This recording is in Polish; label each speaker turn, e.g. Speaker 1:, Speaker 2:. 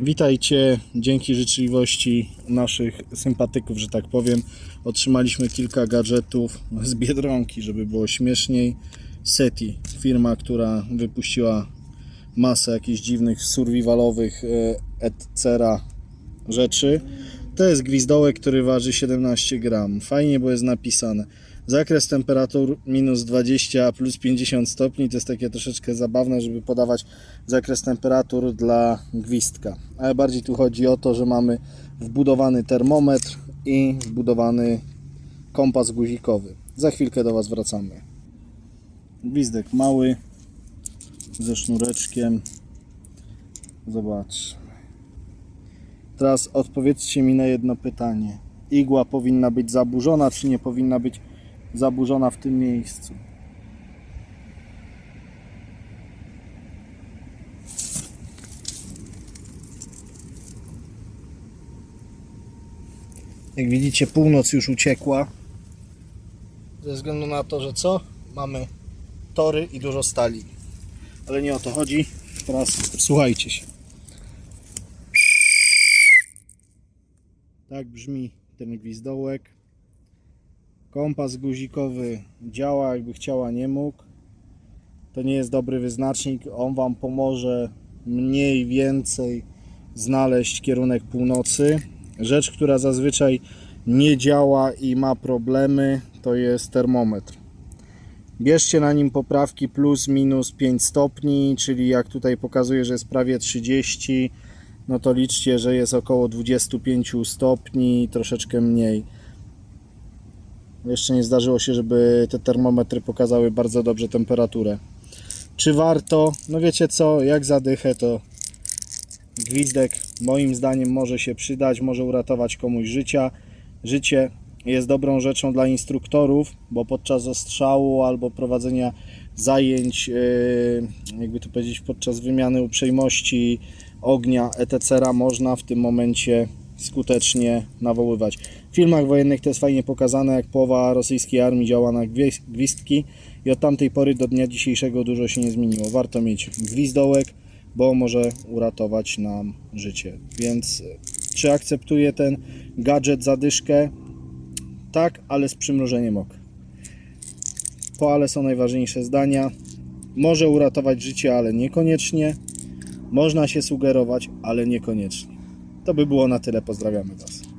Speaker 1: Witajcie. Dzięki życzliwości naszych sympatyków, że tak powiem, otrzymaliśmy kilka gadżetów z Biedronki, żeby było śmieszniej. SETI, firma, która wypuściła masę jakichś dziwnych survivalowych e, etc. rzeczy. To jest gwizdołek, który waży 17 gram. Fajnie, bo jest napisane. Zakres temperatur minus 20 plus 50 stopni. To jest takie troszeczkę zabawne, żeby podawać zakres temperatur dla gwizdka. Ale bardziej tu chodzi o to, że mamy wbudowany termometr i wbudowany kompas guzikowy. Za chwilkę do Was wracamy. Gwizdek mały ze sznureczkiem. Zobacz. Teraz odpowiedzcie mi na jedno pytanie. Igła powinna być zaburzona, czy nie powinna być zaburzona w tym miejscu? Jak widzicie, północ już uciekła. Ze względu na to, że co? Mamy tory i dużo stali. Ale nie o to chodzi. Teraz słuchajcie się. Tak brzmi ten gwizdołek. Kompas guzikowy działa, jakby chciała, nie mógł. To nie jest dobry wyznacznik. On Wam pomoże mniej więcej znaleźć kierunek północy. Rzecz, która zazwyczaj nie działa i ma problemy, to jest termometr. Bierzcie na nim poprawki plus minus 5 stopni, czyli jak tutaj pokazuje, że jest prawie 30, no to liczcie, że jest około 25 stopni, troszeczkę mniej. Jeszcze nie zdarzyło się, żeby te termometry pokazały bardzo dobrze temperaturę. Czy warto? No wiecie co, jak zadychę to gwizdek moim zdaniem może się przydać, może uratować komuś życia. Życie jest dobrą rzeczą dla instruktorów, bo podczas ostrzału albo prowadzenia zajęć, yy, jakby to powiedzieć, podczas wymiany uprzejmości ognia etc. można w tym momencie skutecznie nawoływać. W filmach wojennych to jest fajnie pokazane, jak połowa rosyjskiej armii działa na gwizdki i od tamtej pory do dnia dzisiejszego dużo się nie zmieniło. Warto mieć gwizdołek, bo może uratować nam życie. Więc y, czy akceptuję ten gadżet zadyszkę? Tak, ale z przymrużeniem oka. Po ale są najważniejsze zdania. Może uratować życie, ale niekoniecznie. Można się sugerować, ale niekoniecznie. To by było na tyle. Pozdrawiamy Was.